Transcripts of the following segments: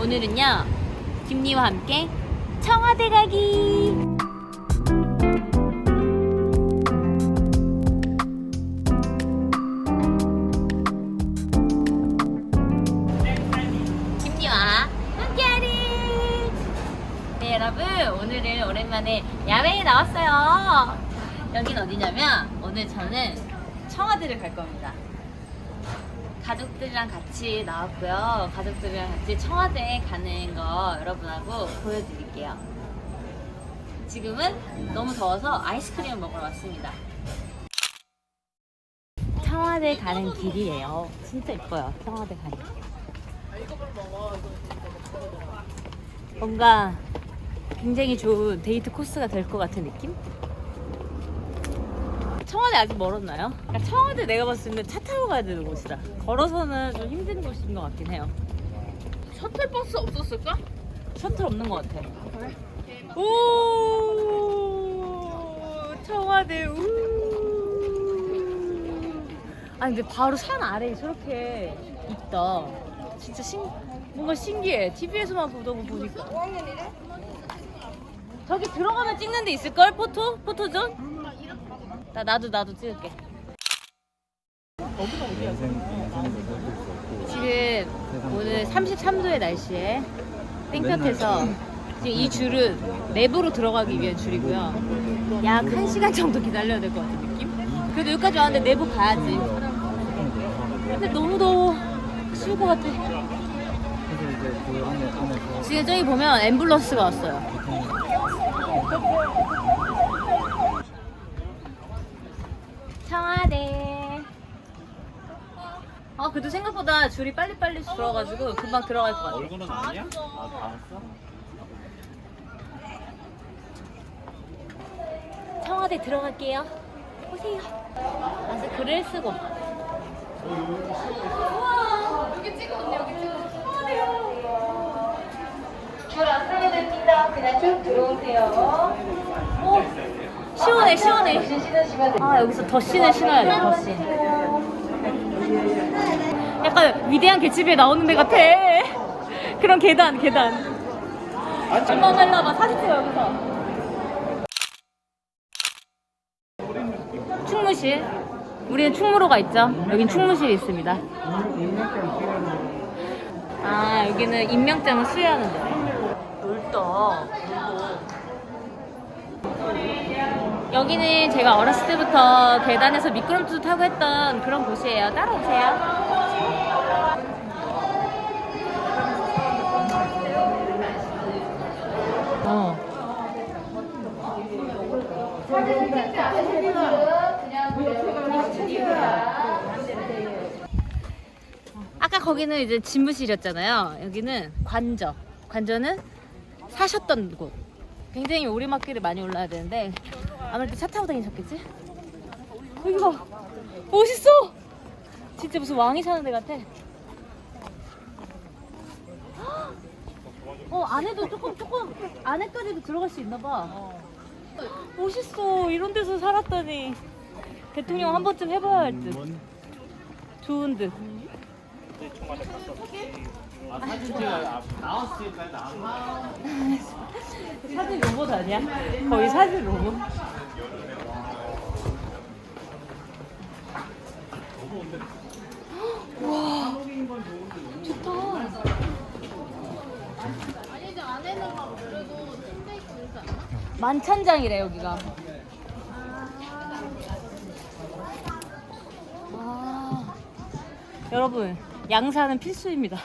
오늘은요 김리와 함께 청와대 가기. 김리와 함께하리. 네 여러분 오늘은 오랜만에 야외에 나왔어요. 여긴 어디냐면 오늘 저는 청와대를 갈 겁니다 가족들이랑 같이 나왔고요. 가족들이랑 같이 청와대에 가는 거 여러분하고 보여드릴게요. 지금은 너무 더워서 아이스크림을 먹으러 왔습니다. 청와대 가는 길이에요. 진짜 예뻐요. 청와대 가는 길. 뭔가 굉장히 좋은 데이트 코스가 될 것 같은 느낌? 청와대 아직 멀었나요? 그러니까 청와대 내가 봤을 때는 차 타고 가야 되는 곳이라 걸어서는 좀 힘든 곳인 것 같긴 해요. 셔틀버스 없었을까? 셔틀 없는 것 같아. 오 청와대 우. 아니 근데 바로 산 아래에 저렇게 있다. 진짜 신 뭔가 신기해. TV에서만 보던 거 보니까. 저기 들어가면 찍는 데 있을 걸 포토 포토존? 나 나도 나도 찍을게. 지금 오늘 33도의 날씨에 땡볕에서 지금 이 줄은 내부로 들어가기 위한 줄이고요. 약 1시간 정도 기다려야 될 것 같은 느낌? 그래도 여기까지 왔는데 내부 가야지. 근데 너무 더워. 추울 것 같아. 지금 저기 보면 앰뷸런스가 왔어요. 청와대. 아, 그래도 생각보다 줄이 빨리빨리 들어가지고 금방 들어갈 것 같아. 얼굴은 아니야? 아, 다 왔어? 청와대 들어갈게요. 오세요. 아직 글을 쓰고. 여기 찍어 언니 여기 찍어 줄안 서게 됩니다. 그냥 쭉 들어오세요. 오, 시원해, 시원해. 아, 여기서 덧신을 신어야 돼, 덧신. 약간 위대한 개츠비에 나오는 데 같아. 그런 계단, 계단. 일로 와봐, 사진 찍어, 여기서. 충무실. 우리는 충무로가 있죠. 여긴 충무실이 있습니다. 아, 여기는 임명장을 수여하는 데. 넓다. 여기는 제가 어렸을 때부터 계단에서 미끄럼틀 타고 했던 그런 곳이에요. 따라오세요. 아까 거기는 이제 집무실이었잖아요. 여기는 관저. 관저는 사셨던 곳. 굉장히 오리막길을 많이 올라야 되는데 아무래도 차 타고 다니셨겠지? 여기 봐. 멋있어. 진짜 무슨 왕이 사는 데 같아. 어 안에도 조금 조금 안에까지도 들어갈 수 있나 봐. 멋있어. 이런 데서 살았다니. 대통령 한 번쯤 해봐야 할 듯. 좋은 듯. 아, 사진 찍어. 나왔으니까 나와. 사진 로봇 아니야? 거의 사진 로봇. 와, 좋다. 아니 이제 안에는 막 그래도 침대 있고 이러지 않나? 만찬장이래 여기가. 와, 여러분 양사는 필수입니다.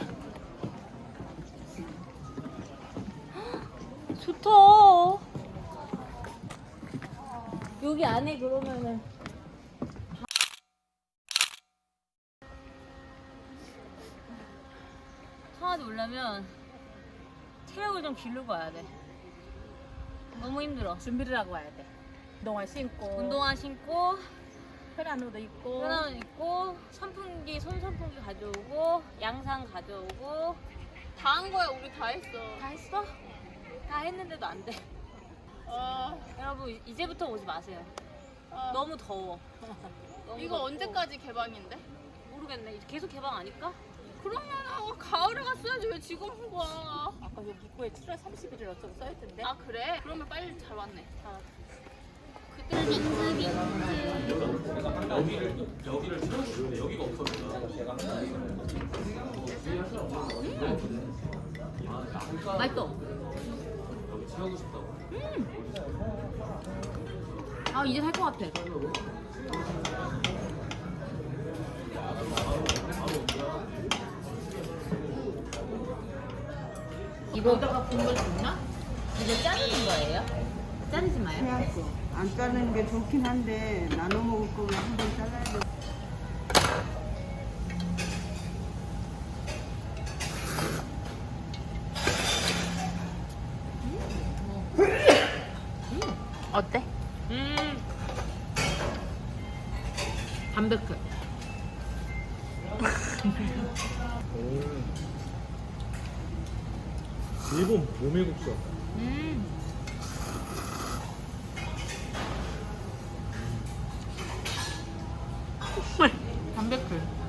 좋다. 여기 안에 그러면은 청와대 오려면 체력을 좀 기르고 와야 돼. 너무 힘들어. 준비를 하고 와야 돼 운동화 신고 운동화 신고 옷도 입고 편한 옷 입고 선풍기 손 선풍기 가져오고 양상 가져오고 다 한 거야 우리 다 했어 다 했어? 다 했는데도 안 돼. 아, 여러분 이제부터 오지 마세요. 아. 너무 더워. 너무 이거 덥고. 언제까지 개방인데? 모르겠네. 계속 개방 아닐까? 그러면 가을에 갔어야지 왜 지금 온 거야? 아까 저 북구에 7월 30일을 어쩌고 써있던데 아 그래? 그러면 빨리 잘 왔네. 아, 그들 빈스 빈스. 맛있어 아 이제 살 것 같아 이거다가 국물 줬나? 이제 자르는 거예요? 자르지 마요 해야지. 안 자르는 게 좋긴 한데 나눠 먹을 거면 한번 잘라야 돼. 어때? 음. 담백해 일본 모밀국수. 음. 담백해